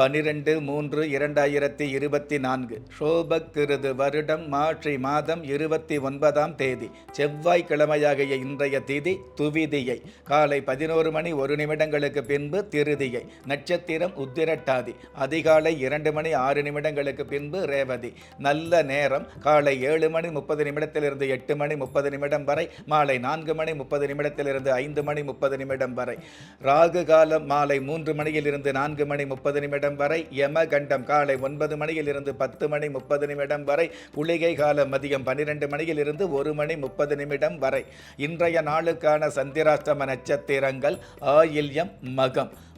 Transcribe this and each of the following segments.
பனிரெண்டு மூன்று இரண்டாயிரத்தி இருபத்தி நான்கு. ஷோபக்கிருது வருடம் மாற்றி மாதம் இருபத்தி ஒன்பதாம் தேதி. செவ்வாய்க்கிழமையாகிய இன்றைய திதி துவிதியை. காலை பதினோரு மணி ஒரு நிமிடங்களுக்கு பின்பு திருதியை. நட்சத்திரம் உத்திரட்டாதி. அதிகாலை இரண்டு மணி ஆறு நிமிடங்களுக்கு பின்பு ரேவதி. நல்ல நேரம். காலை ஏழு மணி முப்பது நிமிடத்திலிருந்து எட்டு மணி முப்பது நிமிடம் வரை. மாலை நான்கு மணி முப்பது நிமிடத்திலிருந்து ஐந்து மணி முப்பது நிமிடம் வரை. ராகு காலம் மாலை மூன்று மணியிலிருந்து நான்கு மணி முப்பது நிமிடம் வரை யமகண்டம். காலை ஒன்பது மணியிலிருந்து பத்து மணி முப்பது நிமிடம் வரை குளிகை காலம் மதியம் பன்னிரெண்டு மணியிலிருந்து ஒரு மணி முப்பது நிமிடம் வரை. இன்றைய நாளுக்கான சந்திராஷ்டம நட்சத்திரங்கள் ஆயில்யம் மகம்.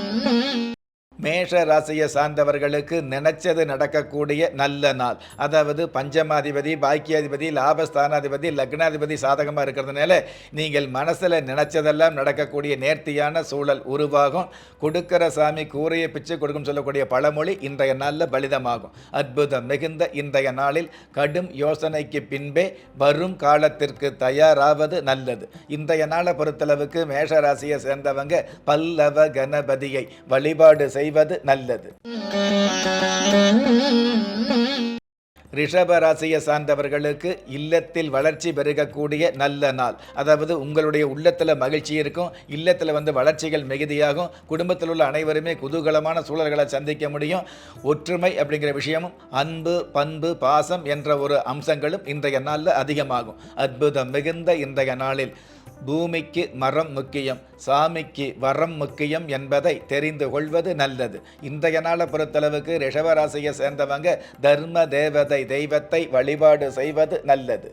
Mm-hmm. மேஷ ராசியை சார்ந்தவர்களுக்கு நினைச்சது நடக்கக்கூடிய நல்ல நாள். அதாவது பஞ்சமாதிபதி பாக்கியாதிபதி லாபஸ்தானாதிபதி லக்னாதிபதி சாதகமாக இருக்கிறதுனால நீங்கள் மனசில் நினைச்சதெல்லாம் நடக்கக்கூடிய நேர்த்தியான சூழல் உருவாகும். கொடுக்கிற சாமி கூரையை பிச்சு கொடுக்கும் சொல்லக்கூடிய பழமொழி இன்றைய நாளில் பலிதமாகும். அற்புதம் மிகுந்த இன்றைய நாளில் கடும் யோசனைக்கு பின்பே வரும் காலத்திற்கு தயாராவது நல்லது. இன்றைய நாளை பொறுத்தளவுக்கு மேஷ ராசியை சேர்ந்தவங்க பல்லவ கணபதியை வழிபாடு செய்வது நல்லது. ரிஷப ராசியை சார்ந்தவர்களுக்கு இல்லத்தில் வளர்ச்சி பெருகக்கூடிய நல்ல நாள். அதாவது உங்களுடைய உள்ளத்தில் மகிழ்ச்சி இருக்கும் இல்லத்தில் வந்து வளர்ச்சிகள் மிகுதியாகும் குடும்பத்தில் உள்ள அனைவருமே குதூகலமான சூழல்களை சந்திக்க முடியும். ஒற்றுமை அப்படிங்கிற விஷயமும் அன்பு பண்பு பாசம் என்ற ஒரு அம்சங்களும் இன்றைய நாளில் அதிகமாகும். அற்புதம் மிகுந்த இன்றைய நாளில். பூமிக்கு மரம் முக்கியம் சாமிக்கு வரம் முக்கியம் என்பதை தெரிந்து கொள்வது நல்லது. இன்றைய நாளை பொறுத்தளவுக்கு ரிஷபராசியை சேர்ந்தவங்க தர்ம தேவதை தெய்வத்தை வழிபாடு செய்வது நல்லது.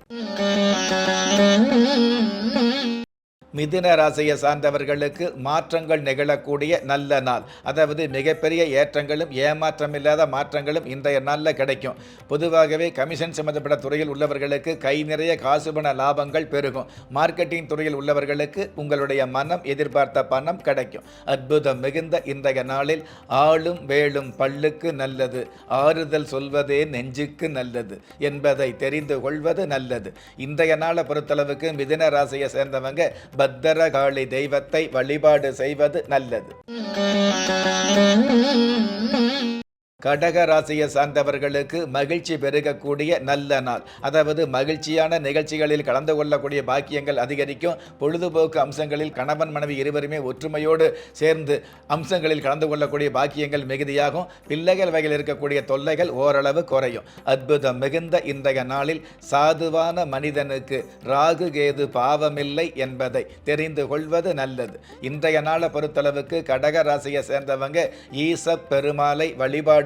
மிதுன ராசியை சார்ந்தவர்களுக்கு மாற்றங்கள் நிகழக்கூடிய நல்ல நாள். அதாவது மிகப்பெரிய ஏற்றங்களும் ஏமாற்றம் இல்லாத மாற்றங்களும் இன்றைய நாளில் கிடைக்கும். பொதுவாகவே கமிஷன் சம்பந்தப்பட்ட துறையில் உள்ளவர்களுக்கு கை நிறைய காசுபண லாபங்கள் பெருகும். மார்க்கெட்டிங் துறையில் உள்ளவர்களுக்கு உங்களுடைய மனம் எதிர்பார்த்த பணம் கிடைக்கும். அற்புதம் மிகுந்த இன்றைய நாளில் ஆளும் வேளும் பல்லுக்கு நல்லது. ஆறுதல் சொல்வதே நெஞ்சுக்கு நல்லது என்பதை தெரிந்து கொள்வது நல்லது. இன்றைய நாளை பொறுத்தளவுக்கு மிதுன ராசியை சேர்ந்தவங்க பத்திரகாளி தெய்வத்தை வழிபாடு செய்வது நல்லது. கடக ராசியை சார்ந்தவர்களுக்கு மகிழ்ச்சி பெருகக்கூடிய நல்ல நாள். அதாவது மகிழ்ச்சியான நிகழ்ச்சிகளில் கலந்து கொள்ளக்கூடிய பாக்கியங்கள் அதிகரிக்கும். பொழுதுபோக்கு அம்சங்களில் கணவன் மனைவி இருவருமே ஒற்றுமையோடு சேர்ந்து அம்சங்களில் கலந்து கொள்ளக்கூடிய பாக்கியங்கள் மிகுதியாகும். பிள்ளைகள் வகையில் இருக்கக்கூடிய தொல்லைகள் ஓரளவு குறையும். அற்புதம் மிகுந்த இன்றைய நாளில் சாதுவான மனிதனுக்கு ராகு கேது பாவமில்லை என்பதை தெரிந்து கொள்வது நல்லது. இன்றைய நாளை பொறுத்தளவுக்கு கடக ராசியை சேர்ந்தவங்க ஈச பெருமாளை வழிபாடு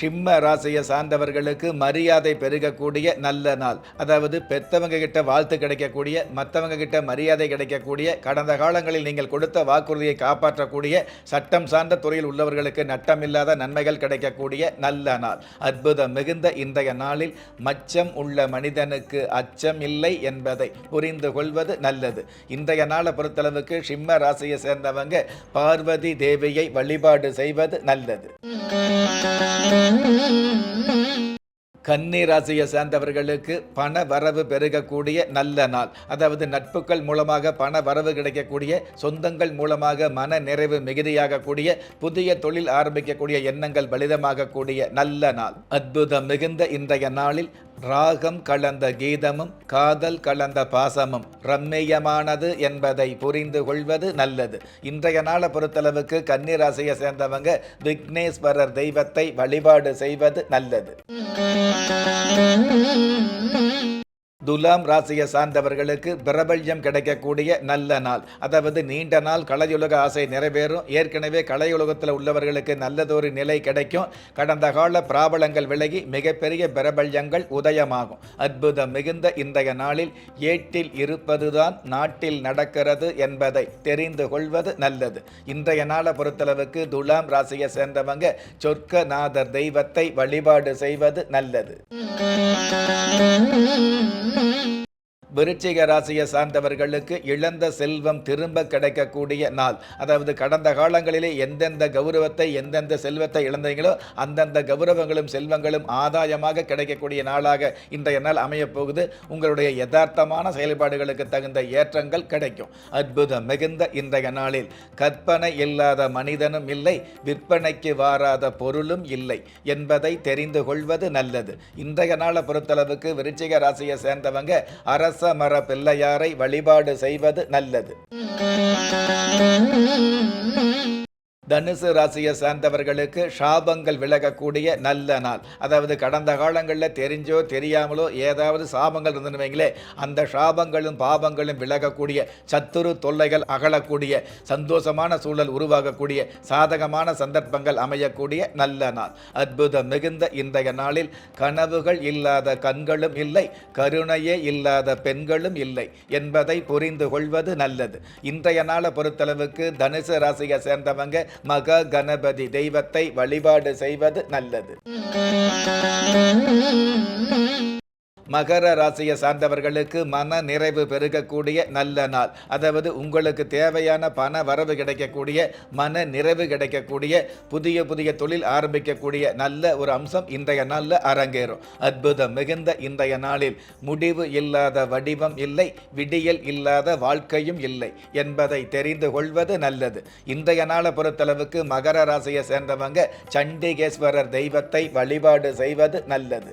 சிம்ம ராசியை சார்ந்தவர்களுக்கு மரியாதை பெருகக்கூடிய நல்ல நாள். அதாவது பெத்தவங்க கிட்ட வாழ்த்து கிடைக்கக்கூடிய மற்றவங்க கிட்ட மரியாதை கிடைக்கக்கூடிய கடந்த காலங்களில் நீங்கள் கொடுத்த வாக்குறுதியை காப்பாற்றக்கூடிய சட்டம் சார்ந்த துறையில் உள்ளவர்களுக்கு நட்டமில்லாத நன்மைகள் கிடைக்கக்கூடிய நல்ல நாள். அற்புதம் மிகுந்த இன்றைய நாளில் மச்சம் உள்ள மனிதனுக்கு அச்சம் இல்லை என்பதை புரிந்து கொள்வது நல்லது. இன்றைய நாளை பொறுத்தளவுக்கு சிம்ம ராசியை சேர்ந்தவங்க பார்வதி தேவியை வழிபாடு செய்வது நல்லது. கன்னி ராசியை சேர்ந்தவர்களுக்கு பண வரவு பெருகக்கூடிய நல்ல நாள். அதாவது நட்புகள் மூலமாக பண வரவு கிடைக்கக்கூடிய சொந்தங்கள் மூலமாக மன நிறைவு மிகுதியாகக்கூடிய புதிய தொழில் ஆரம்பிக்கக்கூடிய எண்ணங்கள் பலிதமாகக்கூடிய நல்ல நாள். அற்புதம் மிகுந்த இன்றைய நாளில் ராகம் கலந்த கீதமும் காதல் கலந்த பாசமும் ரம்மியமானது என்பதை புரிந்து கொள்வது நல்லது. இன்றைய நாளை பொறுத்தளவுக்கு கன்னிராசியை சேர்ந்தவங்க விக்னேஸ்வரர் தெய்வத்தை வழிபாடு செய்வது நல்லது. துலாம் ராசியை சார்ந்தவர்களுக்கு பிரபல்யம் கிடைக்கக்கூடிய நல்ல நாள். அதாவது நீண்ட நாள் கலையுலக ஆசை நிறைவேறும். ஏற்கனவே கலையுலகத்தில் உள்ளவர்களுக்கு நல்லதொரு நிலை கிடைக்கும். கடந்த கால பிராபலங்கள் விலகி மிகப்பெரிய பிரபல்யங்கள் உதயமாகும். அற்புதம் மிகுந்த இன்றைய நாளில் ஏட்டில் இருப்பதுதான் நாட்டில் நடக்கிறது என்பதை தெரிந்து கொள்வது நல்லது. இன்றைய நாளை பொறுத்தளவுக்கு துலாம் ராசியை சேர்ந்தவங்க சொர்க்கநாதர் தெய்வத்தை வழிபாடு செய்வது நல்லது. Mm-hmm. விருச்சிக ராசியை சார்ந்தவர்களுக்கு இழந்த செல்வம் திரும்ப கிடைக்கக்கூடிய நாள். அதாவது கடந்த காலங்களிலே எந்தெந்த கௌரவத்தை எந்தெந்த செல்வத்தை இழந்தீங்களோ அந்தந்த கௌரவங்களும் செல்வங்களும் ஆதாயமாக கிடைக்கக்கூடிய நாளாக இன்றைய நாள் அமையப்போகுது. உங்களுடைய யதார்த்தமான செயல்பாடுகளுக்கு தகுந்த ஏற்றங்கள் கிடைக்கும். அற்புதம் மிகுந்த இன்றைய நாளில். கற்பனை இல்லாத மனிதனும் இல்லை விற்பனைக்கு வாராத பொருளும் இல்லை என்பதை தெரிந்து கொள்வது நல்லது. இன்றைய நாளை பொறுத்தளவுக்கு விருச்சிக ராசியை சேர்ந்தவங்க அரசு மர பிள்ளையாரை வழிபாடு செய்வது நல்லது. தனுசு ராசியை சார்ந்தவர்களுக்கு சாபங்கள் விலகக்கூடிய நல்ல நாள். அதாவது கடந்த காலங்களில் தெரிஞ்சோ தெரியாமலோ ஏதாவது சாபங்கள் இருந்துருவீங்களே அந்த சாபங்களும் பாபங்களும் விலகக்கூடிய சத்துரு தொல்லைகள் அகலக்கூடிய சந்தோஷமான சூழல் உருவாகக்கூடிய சாதகமான சந்தர்ப்பங்கள் அமையக்கூடிய நல்ல நாள். அற்புதம் மிகுந்த இன்றைய நாளில் கனவுகள் இல்லாத கண்களும் இல்லை கருணையே இல்லாத பெண்களும் இல்லை என்பதை புரிந்து கொள்வது நல்லது. இன்றைய நாளை பொறுத்தளவுக்கு தனுசு ராசியை சேர்ந்தவங்க மக கணபதி தெய்வத்தை வழிபாடு செய்வது நல்லது. மகர ராசியை சார்ந்தவர்களுக்கு மன நிறைவு பெருகக்கூடிய நல்ல நாள். அதாவது உங்களுக்கு தேவையான பண வரவு கிடைக்கக்கூடிய மன நிறைவு கிடைக்கக்கூடிய புதிய புதிய தொழில் ஆரம்பிக்கக்கூடிய நல்ல ஒரு அம்சம் இன்றைய நாளில் அரங்கேறும். அற்புதம் மிகுந்த இன்றைய நாளில் முடிவு இல்லாத வடிவம் இல்லை விடியல் இல்லாத வாழ்க்கையும் இல்லை என்பதை தெரிந்து கொள்வது நல்லது. இன்றைய நாளை பொறுத்தளவுக்கு மகர ராசியை சேர்ந்தவங்க சண்டிகேஸ்வரர் தெய்வத்தை வழிபாடு செய்வது நல்லது.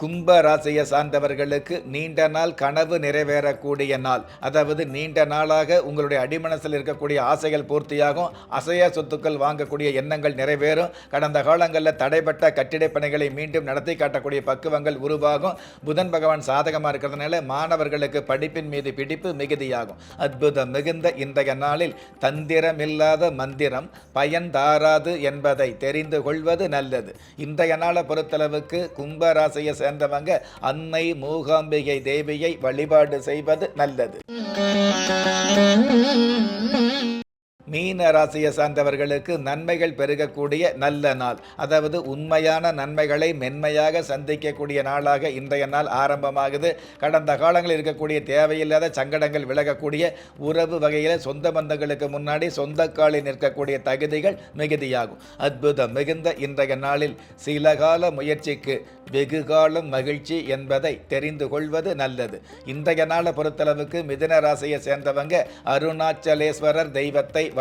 கும்ப ராசியை சார்ந்தவர்களுக்கு நீண்ட நாள் கனவு நிறைவேறக்கூடிய நாள். அதாவது நீண்ட நாளாக உங்களுடைய அடிமனசில் இருக்கக்கூடிய ஆசைகள் பூர்த்தியாகும். அசைய சொத்துக்கள் வாங்கக்கூடிய எண்ணங்கள் நிறைவேறும். கடந்த காலங்களில் தடைப்பட்ட கட்டிடப் பணிகளை மீண்டும் நடத்தி காட்டக்கூடிய பக்குவங்கள் உருவாகும். புதன் பகவான் சாதகமாக இருக்கிறதுனால மாணவர்களுக்கு படிப்பின் மீது பிடிப்பு மிகுதியாகும். அற்புதம் மிகுந்த இன்றைய நாளில் தந்திரமில்லாத மந்திரம் பயன் தாராது என்பதை தெரிந்து கொள்வது நல்லது. இன்றைய நாளை பொறுத்தளவுக்கு கும்ப ராசியை சேர்ந்தவங்க அன்னை மூகாம்பிகை தேவியை வழிபாடு செய்வது நல்லது. மீன ராசியை சார்ந்தவர்களுக்கு நன்மைகள் பெருகக்கூடிய நல்ல நாள். அதாவது உண்மையான நன்மைகளை மென்மையாக சந்திக்கக்கூடிய நாளாக இன்றைய நாள் ஆரம்பமாகுது. கடந்த காலங்களில் இருக்கக்கூடிய தேவையில்லாத சங்கடங்கள் விலகக்கூடிய உறவு வகையில் சொந்த பந்தங்களுக்கு முன்னாடி சொந்த காலில் நிற்கக்கூடிய தகுதிகள் மிகுதியாகும். அற்புதம் மிகுந்த இன்றைய நாளில் சில கால முயற்சிக்கு வெகு காலம் மகிழ்ச்சி என்பதை தெரிந்து கொள்வது நல்லது. இன்றைய நாளை பொறுத்தளவுக்கு மிதுன ராசியை சேர்ந்தவங்க அருணாச்சலேஸ்வரர் தெய்வத்தை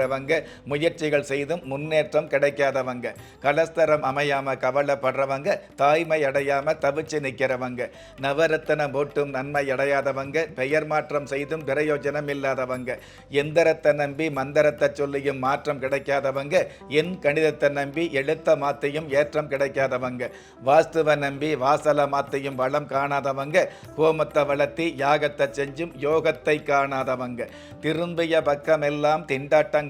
இருக்கிறவங்க முயற்சிகள் செய்தும் முன்னேற்றம் கிடைக்காதவங்க. கலஸ்தரம் அமையாம கவலைப்படுறவங்க தாய்மை அடையாம தவிச்சு நிற்கிறவங்க நவரத்தனம் போட்டும் நன்மை அடையாதவங்க பெயர் மாற்றம் செய்தும் பிரயோஜனம் இல்லாதவங்க. எந்திரத்தை நம்பி மந்திரத்தை சொல்லியும் மாற்றம் கிடைக்காதவங்க என் கணிதத்தை நம்பி எழுத்த மாத்தையும் ஏற்றம் கிடைக்காதவங்க. வாஸ்துவ நம்பி வாசல மாத்தையும் வளம் காணாதவங்க ஹோமத்தை வளர்த்தி யாகத்தை செஞ்சும் யோகத்தை காணாதவங்க. திரும்பிய பக்கமெல்லாம் திண்டாட்டங்கள்